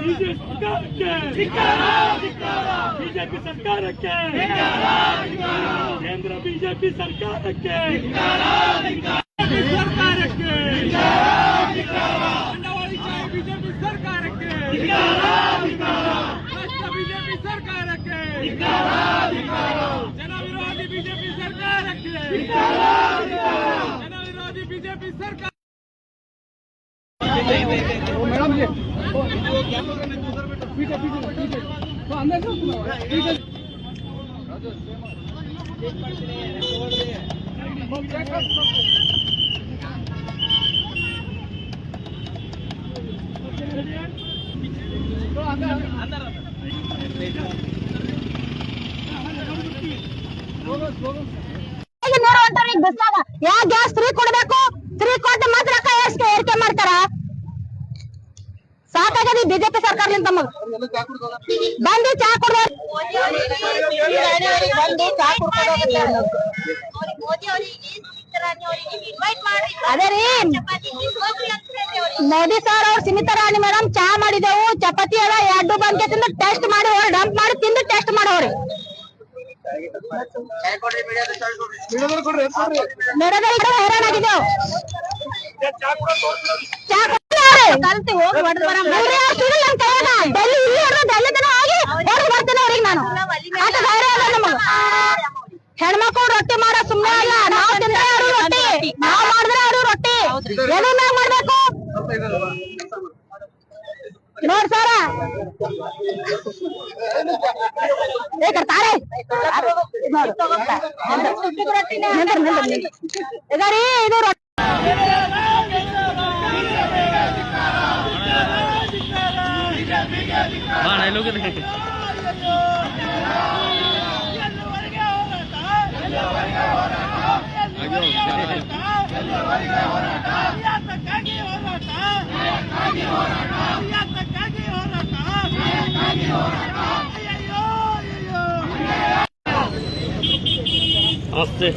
BJP ಸರ್ಕಾರಕ್ಕೆ. BJP ಸರ್ಕಾರಕ್ಕೆ ಕೇಂದ್ರ ಬಿಜೆಪಿ ಸರ್ಕಾರಕ್ಕೆ ಸರ್ಕಾರಕ್ಕೆ ಬಂಡವಾಳಶಾಹಿ ಬಿಜೆಪಿ ಸರ್ಕಾರಕ್ಕೆ ಜನವಿರೋಧಿ ಬಿಜೆಪಿ ಸರ್ಕಾರಕ್ಕೆ ಜನ ವಿರೋಧಿ ಬಿಜೆಪಿ ಸರ್ಕಾರಕ್ಕೆ ಜನ ವಿರೋಧಿ ಬಿಜೆಪಿ ಸರ್ಕಾರ ಈಗ ನೂರ ಹೊಂಟಾರ ಈಗ ಬಿಸ್ಲಾಗ ಯಾ ಗ್ಯಾಸ್ ಫ್ರೀ ಕೊಡ್ಬೇಕು ಫ್ರೀ ಕೊಟ್ಟು ಮಾತ್ರ ಬಿಜೆಪಿ ಸರ್ಕಾರದಿಂದ ತಮಗ್ ಬಂದು ಚಾ ಚಾ ಅದೇ ರೀ ಮೋದಿ ಸರ್ ಅವ್ರು ಸುಮಿತಾ ರಾಣಿ ಮೇಡಮ್ ಚಾ ಮಾಡಿದೆವು ಚಪಾತಿ ಎಲ್ಲ ಎರಡು ಬಂದ್ಕೆ ತಿಂದು ಟೆಸ್ಟ್ ಮಾಡಿ ಅವ್ರು ಡಂಪ್ ಮಾಡಿ ತಿಂದು ಟೆಸ್ಟ್ ಮಾಡವ್ರಿ ಮೇಡಮ್ ಹೈರಾಣ ಆಗಿದ್ದೇವು ಚಾ ಹೆಣ್ಮಕ್ಳು ರೊಟ್ಟಿ ಮಾಡೋ ಸುಮ್ಮನೆ ಅಲ್ಲ. ನಾವು ತಿಂದ್ರೆ ಅವರು ರೊಟ್ಟಿ? ನಾವ್ ಮಾಡಿದ್ರೆ ಅವರು ರೊಟ್ಟಿ? ಏನು ನಾವ್ ಮಾಡ್ಬೇಕು? ನೋಡ್ ಸರ. ಏ ಕರ್ತಾರೆ ಇದರಿ ಇದು ರೊಟ್ಟಿ ನಮಸ್ತೆ